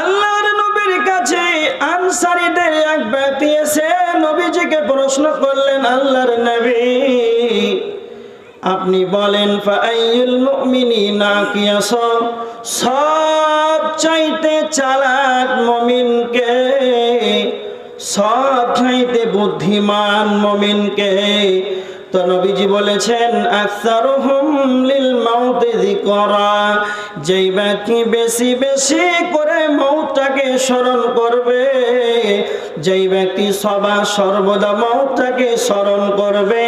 আল্লাহর নবীর কাছে আনসারীদের এক ব্যক্তি এসে নবীজিকে প্রশ্ন করলেন, আল্লাহর নবী, আপনি বলেন ফাইল মুমিনিনা কিয়াস? সব চাইতে চালাক মমিনকে সব চাইতে বুদ্ধিমান মমিনকে তো নবীজি বলেছেন যেই ব্যক্তি বেশি বেশি করে মৌটাকে স্মরণ করবে যেই ব্যক্তি সবা সর্বদা মৌতটাকে স্মরণ করবে,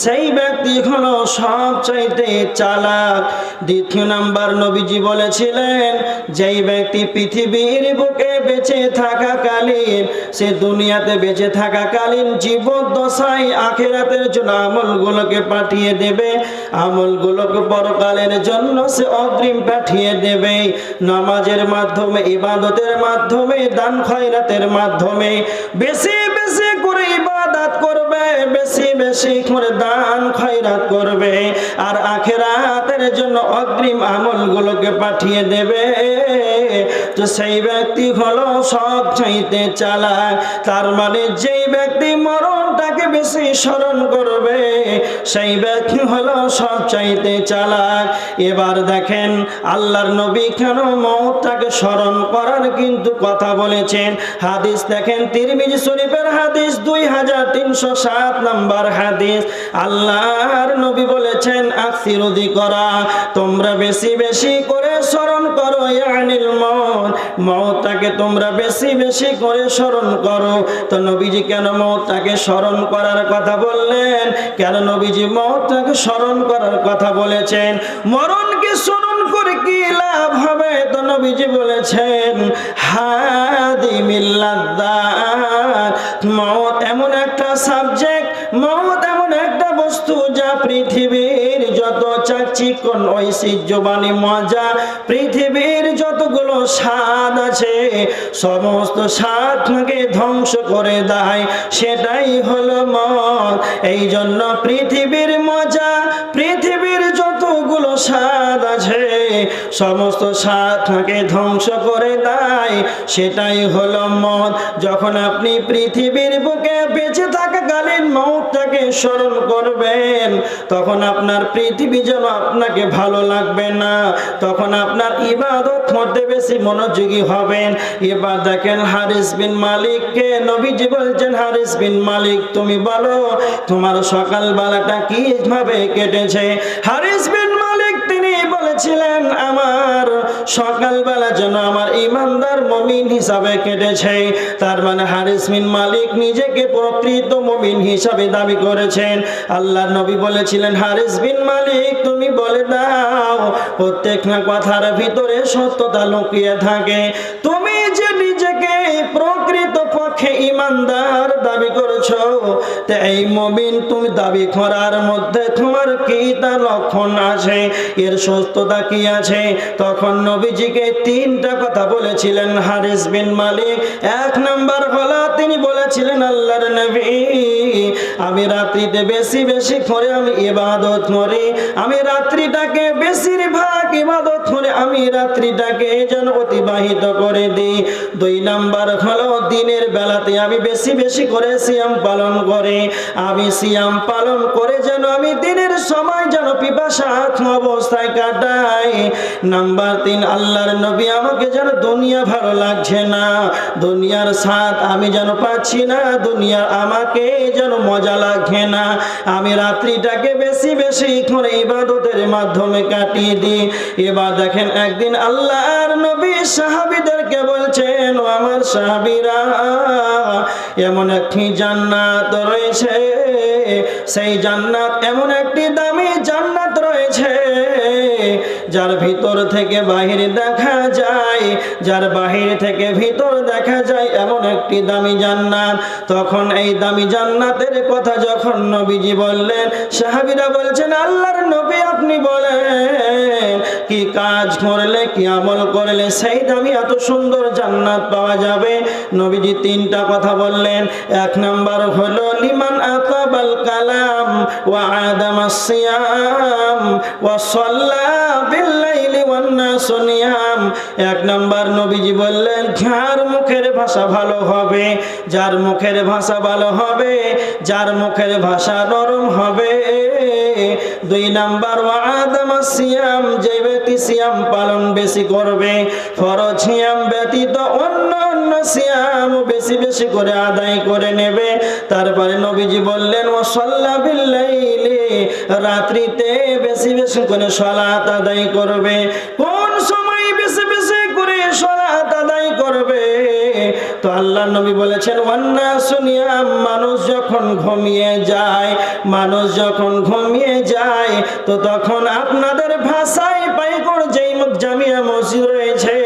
সেই ব্যক্তি হলো সব চাইতে চালাক। দ্বিতীয় নাম্বার নবীজি বলেছিলেন, যেই ব্যক্তি পৃথিবীর বুকে বেঁচে থাকাকালীন, সে দুনিয়াতে বেঁচে থাকাকালীন জীবদ্দশায় আখেরাতের জন্য আমলগুলোকে পাঠিয়ে দেবে। আমলগুলোকে পরকালের জন্য সে অগ্রিম পাঠিয়ে দেবে। নামাজের মাধ্যমে, ইবাদতের মাধ্যমে, দান খয়রাতের মাধ্যমে বেশি বেশি করে ইবাদত করবে, বেশি বেশি করে দান খয়রাত করবে, আর আখেরাতের জন্য অগ্রিম আমলগুলোকে পাঠিয়ে দেবে। তো সেই ব্যক্তি হলো সব চাইতে চালাক। তার মানে যেই ব্যক্তি মরণটাকে বেশি স্মরণ করবে, সেই ব্যক্তি হলো সব চাইতে চালাক। এবার দেখেন, আল্লাহর নবী কেন মৌতটাকে স্মরণ করার কিন্তু কথা বলেছেন। হাদিস দেখেন, তিরমিজি শরীফের হাদিস দুই হাজার তিনশো সাত নম্বর হাদিস। আল্লাহর নবী বলেছেন আকসিরুদি করা তোমরা বেশি বেশি করে স্মরণ করো, ইয়ানিল মত মৌতটাকে তোমরা বেশি বেশি করে স্মরণ করো। তো নবীজি কেন মৌতটাকে স্মরণ করার কথা বললেন? কেন নবীজি মৌতটাকে স্মরণ করার কথা বলেছেন? মরণকে স্মরণ করে কি লাভ হবে? নবীজি বলেছেন, হাদি মত এমন একটা সাবজেক্ট মত এমন একটা বস্তু যা পৃথিবীর যত চাকচিকন ঐশ্বর্যবাণী মজা, পৃথিবীর যতগুলো স্বাদ আছে, সমস্ত স্বাদকে ধ্বংস করে দেয়। সেটাই হলো মত। এই জন্য পৃথিবীর মজা, পৃথিবীর যতগুলো স্বাদ আছে সমস্ত স্বাদকে ধ্বংস করে দেয়। সেটাই হলো মত যখন আপনি পৃথিবীর বুকে বেঁচে থাকাকালীন মৌতটাকে স্মরণ করবেন, তখন আপনার পৃথিবী যেন আপনাকে ভালো লাগবে না। তখন আপনার ইবাদত করতে বেশি মনোযোগী হবেন। এবার দেখেন হারিস বিন মালিককে নবীজি বলছেন, হারিস বিন মালিক, তুমি বলো, তোমার সকালবেলাটা কীভাবে কেটেছে? হারিস বিন বলেছিলেন, আমার সকালবেলা যেন আমার ইমানদার মমিন হিসাবে কেটেছে। তার মানে হারিস বিন মালিক নিজেকে প্রকৃত মমিন হিসাবে দাবি করেছেন। আল্লাহ নবী বলেছিলেন, হারিস বিন মালিক, তুমি বলে দাও, প্রত্যেক না কথার ভিতরে সত্যতা লুকিয়ে থাকে। তুমি যে নিজেকে প্রকৃত পক্ষে ইমানদার দাবি করেছ, তো এই মবিন তুমি দাবি করার মধ্যে তোমার কি তা লক্ষণ আছে এর সুস্থতা কি আছে তখন নবীজিকে তিনটা কথা বলেছিলেন হারিস বিন মালিক। এক নাম্বার হলো তিনি বলেছিলেন, আল্লাহর নবী, আমি রাত্রিতে বেশি বেশি করে আমি ইবাদত করি। আমি রাত্রিটাকে বেশিরভাগ ইবাদত করে আমি রাত্রিটাকে যেন অতিবাহিত করে দিই। দুই নাম্বার হলো, দিনের বেলাতে আমি বেশি বেশি করে সিয়াম পালন করে। আমি সিয়াম পালন করে যেন আমি দিনের সময় যেন পিপাসা অবস্থায় কাটাই নাম্বার তিন, আল্লাহর নবী আমাকে যেন দুনিয়া ভালো লাগছে না। দুনিয়ার স্বাদ আমি যেন পাচ্ছি না আমাকে যেন মজা লাগছে না। আমি রাত্রিটাকে বেশি বেশি করে ইবাদতের মাধ্যমে কাটিয়ে দিই। এবার দেখেন একদিন আল্লাহর নবী সাহাবিদেরকে বলছেন আমার সাহাবিরা এমন একটি জান্নাত রয়েছে, সেই জান্নাত এমন একটি দামি জান্নাত রয়েছে, যার ভিতর থেকে বাহির দেখা যায়, যার বাহির থেকে ভিতর দেখা যায় এমন একটি দামি জান্নাত। তখন এই দামি জান্নাতের কথা যখন নবীজি বললেন, সাহাবিরা বলছেন, আল্লাহর নবী আপনি বলেন কি কাজ করলে, কি আমল করলে, সেই দামি এত সুন্দর জান্নাত পাওয়া যাবে? নবীজি তিনটা কথা বললেন। এক নাম্বার হলো, লিমান আতাবাল কালাম ওয়া আদামাস সিয়াম ওয়া সাল্লা বিল্লাইলি ওয়া ওয়ান্না সোনিয়াম এক নাম্বার নবীজি বললেন, যার মুখের ভাষা ভালো হবে, যার মুখের ভাষা ভালো হবে, যার মুখের ভাষা নরম হবে। দুই নাম্বার ওয়াদাম সিয়াম, যে ব্যক্তি সিয়াম পালন বেশি করবে, ফরজ সিয়াম ব্যতীত অন্য অন্য সিয়াম বেশি বেশি করে আদায় করে নেবে। তারপরে নবীজি বললেন ও সল্লা বিল্লাইলে রাত্রিতে বেশি বেশি করে সলাত আদায় করবে। কোন তো আল্লাহ নবী বলেছেন ওয়ান্না শুনিয়া মানুষ যখন ঘুমিয়ে যায়, মানুষ যখন ঘুমিয়ে যায়, তো তখন আপনাদের ভাষায় পাইকর যেই জামিয়া মসজিদ রয়েছে,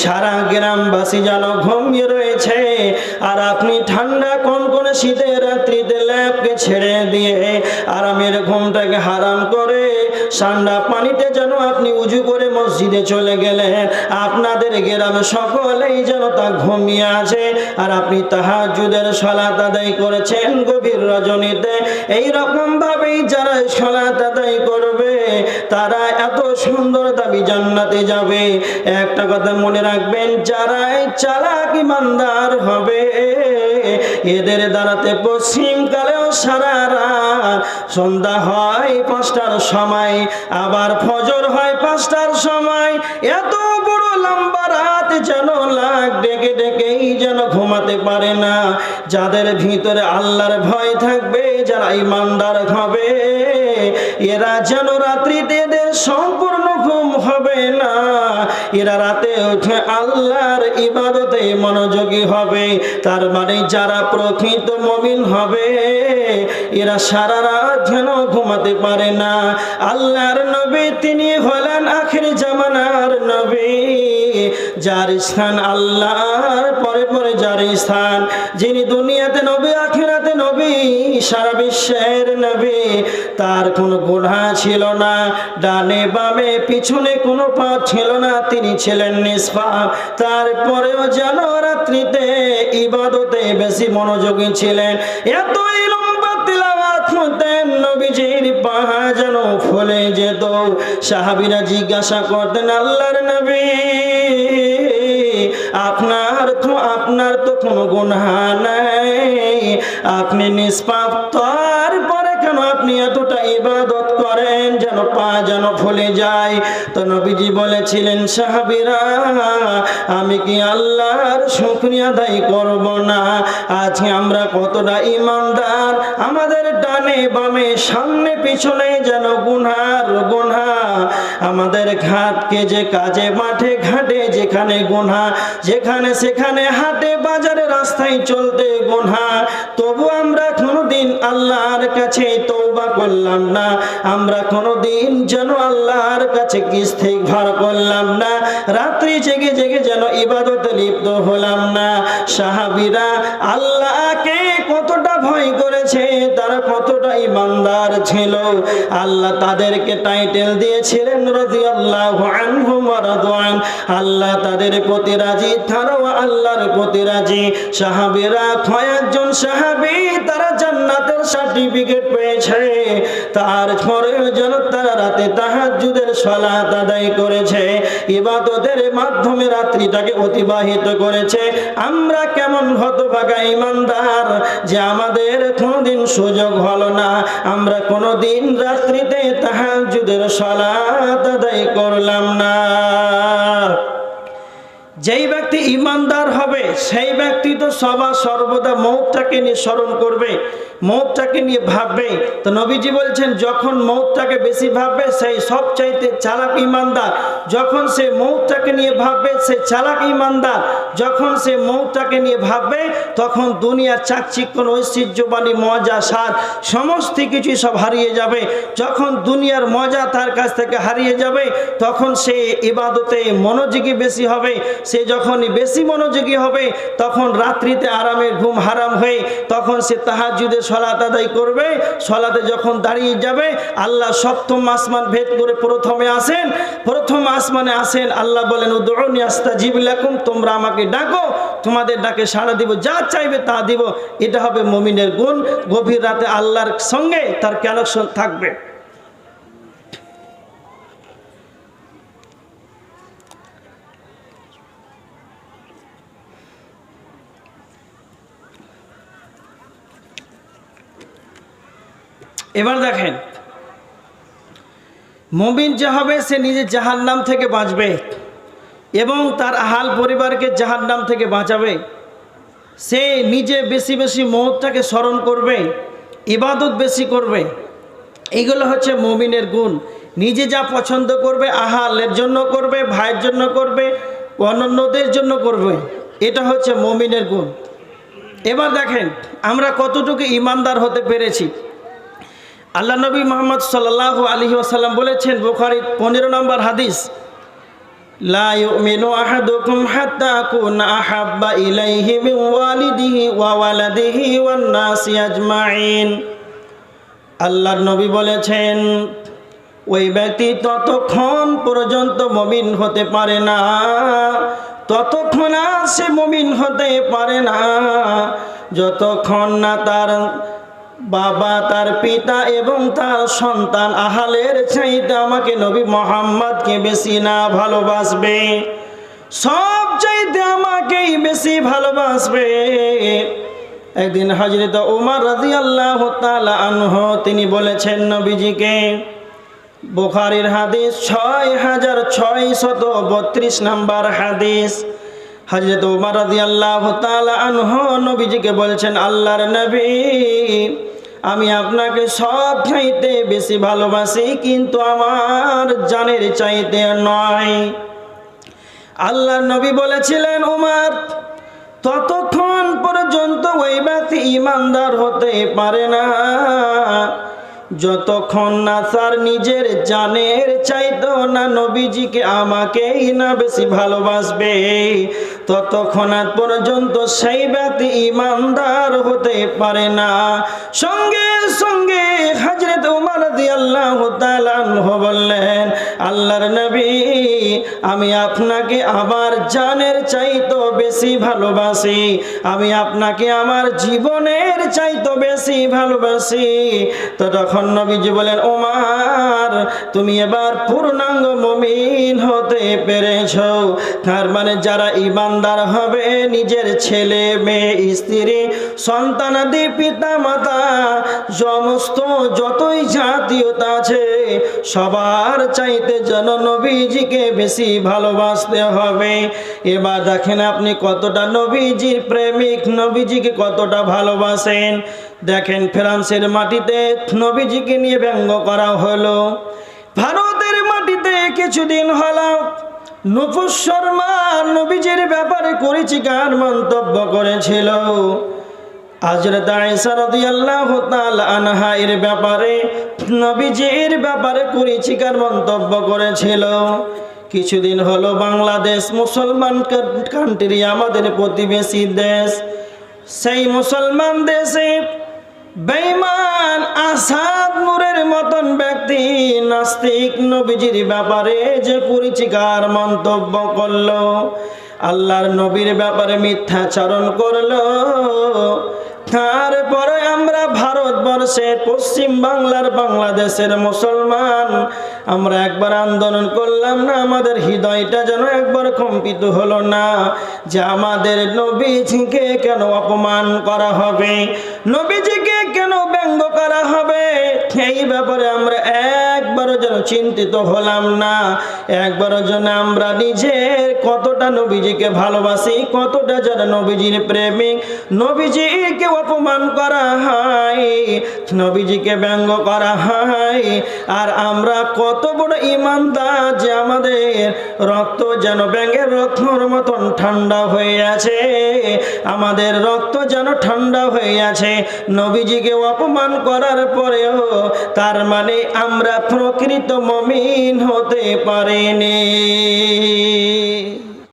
সারা গ্রামবাসী যেন ঘুমিয়ে রয়েছে, আর আপনি ঠান্ডা কোন কোন শীতের রাত্রিতে ল্যাপকে ছেড়ে দিয়ে আরামের ঘুমটাকে হারাম করে ঠান্ডা পানিতে যেন আপনি উজু করে মসজিদে চলে গেলেন, আপনাদের গ্রামে সকলেই যেন তা ঘুমিয়ে আছে। আর আপনি তাহাজুদের সলাত আদায় করেছেন গভীর রজনীতে। এই রকম ভাবেই যারা সলাত আদায় করবে, তারা এত সুন্দর দাবি জান্নাতে যাবে। একটা কথা মনে রাখবেন যারা এই চালাক ইমানদার হবে এদের দ্বারাতে পশ্চিম কালেও সারা রাত সন্ধ্যা হয় পাঁচটার সময়, আবার ফজর হয় পাঁচটার সময়। এত বড় লম্বা রাত যেন লাগ, ডেকে ডেকেই যেন ঘুমাতে পারে না। যাদের ভিতরে আল্লাহর ভয় থাকবে, যারা ইমানদার হবে, এরা যেন রাত্রিতে সম্পূর্ণ ঘুম হবে না। এরা রাতে উঠে আল্লাহর ইবাদতে মনোযোগী হবে। তার মানে যারা প্রকৃত মমিন হবে, এরা সারা রাত যেন ঘুমাতে পারে না। আল্লাহর নবী তিনি হলেন আখের জামানার নবী। যার স্থান আল্লাহর, পরে পরে যার স্থান, যিনি দুনিয়াতে নবী, আখিরাতে নবী, সারা বিশ্বের নবী, তার কোনো গুণা ছিল না। ডানে বামে, পিছনে কোনো পাপ ছিল না। তিনি ছিলেন নিষ্পাপ। তারপরেও যেন রাত্রিতে ইবাদতে বেশি মনোযোগী ছিলেন। এতই লম্বা তিলাওয়াত হতেন নবীজির পাহা যেন ফলে যেত। সাহাবিরা জিজ্ঞাসা করতেন, আল্লাহর নবী আপনার তো আপনার তো কোনো গুনাহ নাই। আপনি নিষ্পাপ তারপরে কেন আপনি এতটা ইবাদত করেন? যেন পা যেন ফুলে যায়। তো নবীজি বলেছিলেন, সাহাবিরা, আমি কি আল্লাহর শুক্রিয়া আদায় করব না? আজকে আমরা কতটা ইমানদার। আমাদের ডানে বামে সামনে পিছনে যেন গুনহার, গুনহা। আমাদের ঘাটকে যে কাজে, মাঠে ঘাটে, যেখানে যেখানে সেখানে হাটে, বাজারে রাস্তায় চলতে তবু আমরা কোনোদিন আল্লাহর কাছে তৌবা করলাম না। আমরা কোনোদিন যেন আল্লাহর কাছে কিস্তিক ভার করলাম না। রাত্রি জেগে জেগে যেন ইবাদতে লিপ্ত হলাম না। সাহাবিরা আল্লাহকে কতটা ভয় করেছে কতটা ইমানদার ছিল। আল্লাহ তাদেরকে টাইটেল দিয়েছিলেন, রাদিয়াল্লাহু আল্লাহ রাদওয়ান আল্লাহ তাদের প্রতি রাজি, তারাও আল্লাহর প্রতি রাজি। সাহাবীরা কয়েকজন সাহাবী তারা জান্নাতের সার্টিফিকেট পেয়েছে। তারপরেও যেন তারা রাতে তাহাজ্জুদের সালাত আদায় করেছে। ইবাদতের মাধ্যমে রাত্রিটাকে অতিবাহিত করেছে। আমরা কেমন হতভাগা ইমানদার যে আমাদের কোনোদিন সুযোগ হলো না। আমরা কোনোদিন রাত্রিতে তাহাজ্জুদের সালাত আদায় করলাম না। যেই ব্যক্তি ইমানদার হবে, সেই ব্যক্তি তো সবা সর্বদা মৌতটাকে নিয়ে স্মরণ করবে। মৌতটাকে নিয়ে ভাববে। তো নবীজি বলছেন, যখন মৌতটাকে বেশি ভাববে, সেই সব চাইতে চালাক ইমানদার। যখন সে মৌতটাকে নিয়ে ভাববে, সে চালাক ইমানদার। যখন সে মৌতটাকে নিয়ে ভাববে, তখন দুনিয়ার চাকচিক্যন ঐশ্বর্যবাণী, মজা, স্বাদ, সমস্ত কিছুই সব হারিয়ে যাবে। যখন দুনিয়ার মজা তার কাছ থেকে হারিয়ে যাবে, তখন সে ইবাদতে মনোযোগী বেশি হবে। সে যখনই বেশি মনোযোগী হবে, তখন রাত্রিতে আরামের ঘুম হারাম হয়ে, তখন সে তাহাজুদে সলাত আদায় করবে, সলাতে যখন দাঁড়িয়ে যাবে, আল্লাহ সপ্তম আসমান ভেদ করে প্রথমে আসেন, প্রথম আসমানে আসেন, আল্লাহ বলেন উদরণী আস্তা জীব জিবিলাকুম তোমরা আমাকে ডাকো, তোমাদের ডাকে সাড়া দিব, যা চাইবে তা দিব। এটা হবে মমিনের গুণ, গভীর রাতে আল্লাহর সঙ্গে তার কানেকশন থাকবে। এবার দেখেন। মমিন যে হবে, সে নিজে জাহান্নাম থেকে বাঁচবে এবং তার আহাল পরিবারকে জাহান্নাম থেকে বাঁচাবে। সে নিজে বেশি বেশি মহৎটাকে স্মরণ করবে, ইবাদত বেশি করবে। এগুলো হচ্ছে মমিনের গুণ। নিজে যা পছন্দ করবে, আহালের জন্য করবে, ভাইয়ের জন্য করবে অনন্যদের জন্য করবে, এটা হচ্ছে মমিনের গুণ। এবার দেখেন, আমরা কতটুকু ইমানদার হতে পেরেছি। আল্লাহ নবী মোহাম্মদ সাল্লাহ আলী আসাল্লাম বলেছেন বুখারির পনেরো নম্বর হাদিস আল্লাহর নবী বলেছেন, ওই ব্যক্তি ততক্ষণ পর্যন্ত মমিন হতে পারে না, ততক্ষণ সে মমিন হতে পারে না, যতক্ষণ না তার বাবা, তার পিতা এবং তার সন্তান আহালের চাইতে আমাকে নবী মোহাম্মদকে বেশি না ভালোবাসবে। সব চাইতে আমাকেই বেশি ভালোবাসবে। একদিন হজরত উমার রাজি আল্লাহ আনহ, তিনি বলেছেন, নবীজিকে বুখারির হাদিস ছয় হাজার ছয় শত বত্রিশ নাম্বার হাদিস। হজরত উমার রাজি আল্লাহ আনহ নবীজিকে বলছেন, আল্লাহর নবী আমি আপনাকে সব চাইতে বেশি ভালোবাসি, কিন্তু আমার জানের চাইতে নয়। আল্লাহ নবী বলেছিলেন, উমার, ততক্ষণ পর্যন্ত ওই ব্যক্তি ইমানদার হতে পারে না। যতক্ষণ না তার নিজের জানের চাইতো না, নবীজিকে আমাকেই না বেশি ভালোবাসবে। ততক্ষণ পর্যন্ত সেই ব্যক্তি ইমানদার হতে পারে না। সঙ্গে সঙ্গে হাজরত উমার দি আল্লাহ বললেন, আল্লাহর নবী, আমি আপনাকে আমার জানের চাইতো বেশি ভালোবাসি। আমি আপনাকে আমার জীবনের চাইতো বেশি ভালোবাসি। তো তখন নবীজি বলেন, ওমার, তুমি এবার পূর্ণাঙ্গ মমিন হতে পেরেছ। তার মানে যারা ইমানদার হবে, নিজের ছেলে, মেয়ে, স্ত্রী সন্তানাদি পিতা মাতা সমস্ত যতই জাতীয়তা আছে, সবার চাইতে যেন নবীজিকে বেশি ভালোবাসতে হবে। এবার দেখেন আপনি কতটা নবীজির প্রেমিক, নবীজিকে কতটা ভালোবাসেন। দেখেন ফ্রান্সের মাটিতে নবীজিকে নিয়ে ব্যঙ্গ করা হলো। ভারতের মাটিতে কিছুদিন হলো নুপুর শর্মা নবীজির ব্যাপারে করেছি কার মন্তব্য করেছিল। হযরত আয়েশা রাদিয়াল্লাহু তাআলা আনহা ব্যাপারে, নবীজির ব্যাপারে কুরিচিকার মন্তব্য করেছিল। কিছুদিন হলো বাংলাদেশ মুসলমান কান্ট্রি আমাদের প্রতিবেশী দেশ। সেই মুসলমান দেশে বেঈমান আসাদ নূরের মতন ব্যক্তি, নাস্তিক নবীজির ব্যাপারে যে কুরিচিকার মন্তব্য করল, আল্লাহর নবীর ব্যাপারে মিথ্যাচারণ করল, তারপরে আমরা ভারতবর্ষের পশ্চিম বাংলার বাংলাদেশের মুসলমান। আমরা একবার আন্দোলন করলাম না, আমাদের হৃদয়টা যেন একবার কম্পিত হলো না যে আমাদের নবীজিকে কেন অপমান করা হবে, নবীজিকে কেন ব্যঙ্গ করা হবে। সেই ব্যাপারে আমরা একবারও যেন চিন্তিত হলাম না, একবারও যেন আমরা নিজের কতটা নবীজিকে ভালোবাসি, কতটা যেন নবীজির প্রেমিক, নবীজিকে অপমান করা হয়, নবীজিকে ব্যঙ্গ করা হয়। আর আমরা কত বড় ইমানদার যে আমাদের রক্ত যেন ব্যাঙের রত্নর মতন ঠান্ডা হয়ে আছে, আমাদের রক্ত যেন ঠান্ডা হয়ে আছে। নবীজিকে অপমান করার পরেও তার মানে আমরা প্রকৃত মমিন হতে পারিনি।